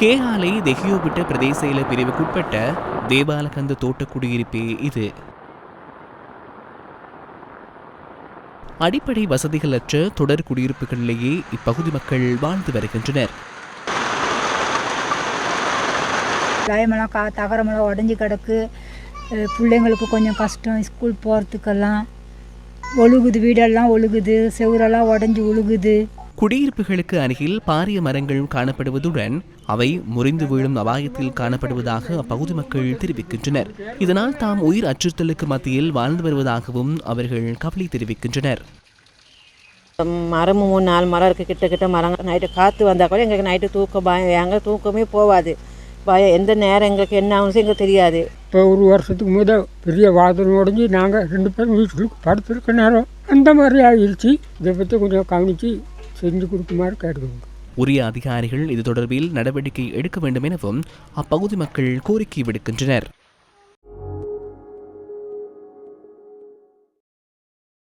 கேகாலை தெஹியோபிட்ட பிரதேச பிரிவுக்குட்பட்ட தேவாலகந்த தோட்ட குடியிருப்பே இது. அடிப்படை வசதிகளற்ற தொடர் குடியிருப்புகளிலேயே இப்பகுதி மக்கள் வாழ்ந்து வருகின்றனர். டயமெல்லாம் கா தகரமெல்லாம் உடஞ்சி கிடக்கு. பிள்ளைங்களுக்கு கொஞ்சம் கஷ்டம் ஸ்கூல் போகிறதுக்கெல்லாம் ஒழுகுது வீடெல்லாம் ஒழுகுது செவுரெல்லாம் உடஞ்சி ஒழுகுது குடியிருப்புகளுக்கு அருகில் பாரிய மரங்கள் காணப்படுவதுடன் அவை முறிந்து வீழும் அபாயத்தில் காணப்படுவதாக அப்பகுதி மக்கள் தெரிவிக்கின்றனர். இதனால் தாம் உயிர் அச்சுறுத்தலுக்கு மத்தியில் வாழ்ந்து வருவதாகவும் அவர்கள் கவலை தெரிவிக்கின்றனர். மரம் மூணு நாலு மரம் இருக்குது கிட்ட கிட்ட மரம். நைட்டு காற்று வந்தால் கூட எங்களுக்கு நைட்டு தூக்கம் பயம் எங்க தூக்கமே போகாது பயம் எந்த நேரம் எங்களுக்கு என்ன ஆகுன்னு எங்களுக்கு தெரியாது. இப்போ ஒரு வருஷத்துக்கு முத பெரிய வாதம் உடஞ்சி நாங்கள் ரெண்டு பேரும் வீட்டுக்கு படுத்துருக்க நேரம். அந்த மாதிரி ஆகிருச்சு இதை பற்றி கொஞ்சம் கவனித்து செஞ்சு கொடுக்குமாறு கேட்டுக்கோங்க. உரிய அதிகாரிகள் இது தொடர்பில் நடவடிக்கை எடுக்க வேண்டும் எனவும் அப்பகுதி மக்கள் கோரிக்கை விடுக்கின்றனர்.